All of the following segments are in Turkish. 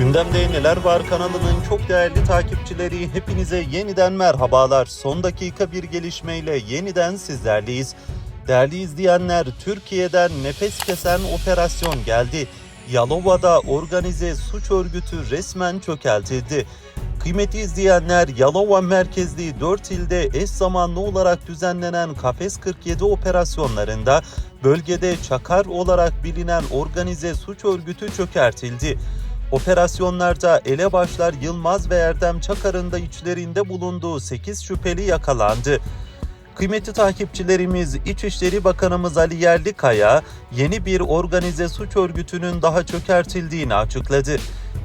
Gündemde Neler Var kanalının çok değerli takipçileri hepinize yeniden merhabalar. Son dakika bir gelişmeyle yeniden sizlerleyiz. Değerli izleyenler Türkiye'den nefes kesen operasyon geldi. Yalova'da organize suç örgütü resmen çökeltildi. Kıymetli izleyenler Yalova merkezli 4 ilde eş zamanlı olarak düzenlenen Kafes 47 operasyonlarında bölgede Çakar olarak bilinen organize suç örgütü çökertildi. Operasyonlarda elebaşlar Yılmaz ve Erdem Çakar'ın da içlerinde bulunduğu 8 şüpheli yakalandı. Kıymetli takipçilerimiz İçişleri Bakanımız Ali Yerlikaya yeni bir organize suç örgütünün daha çökertildiğini açıkladı.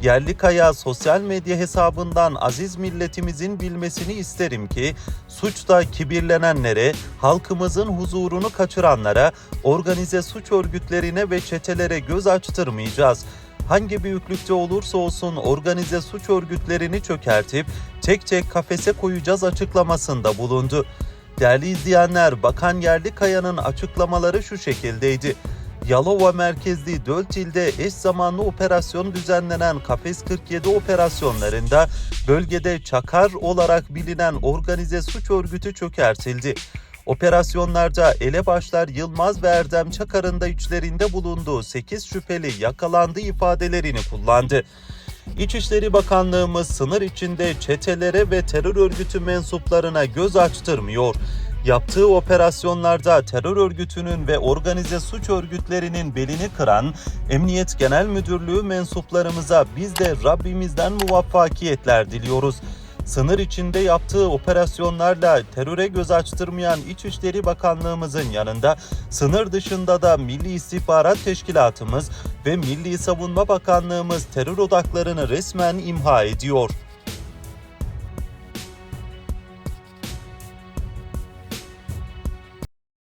Yerlikaya sosyal medya hesabından aziz milletimizin bilmesini isterim ki suçta kibirlenenlere, halkımızın huzurunu kaçıranlara, organize suç örgütlerine ve çetelere göz açtırmayacağız hangi büyüklükte olursa olsun organize suç örgütlerini çökertip tek tek kafese koyacağız açıklamasında bulundu. Değerli izleyenler, Bakan Yerlikaya'nın açıklamaları şu şekildeydi. Yalova merkezli 4 ilde eş zamanlı operasyon düzenlenen Kafes 47 operasyonlarında bölgede Çakar olarak bilinen organize suç örgütü çökertildi. Operasyonlarda elebaşlar Yılmaz ve Erdem Çakar'ın da içlerinde bulunduğu 8 şüpheli yakalandı ifadelerini kullandı. İçişleri Bakanlığımız sınır içinde çetelere ve terör örgütü mensuplarına göz açtırmıyor. Yaptığı operasyonlarda terör örgütünün ve organize suç örgütlerinin belini kıran Emniyet Genel Müdürlüğü mensuplarımıza biz de Rabbimizden muvaffakiyetler diliyoruz. Sınır içinde yaptığı operasyonlarla teröre göz açtırmayan İçişleri Bakanlığımızın yanında sınır dışında da Milli İstihbarat Teşkilatımız ve Milli Savunma Bakanlığımız terör odaklarını resmen imha ediyor.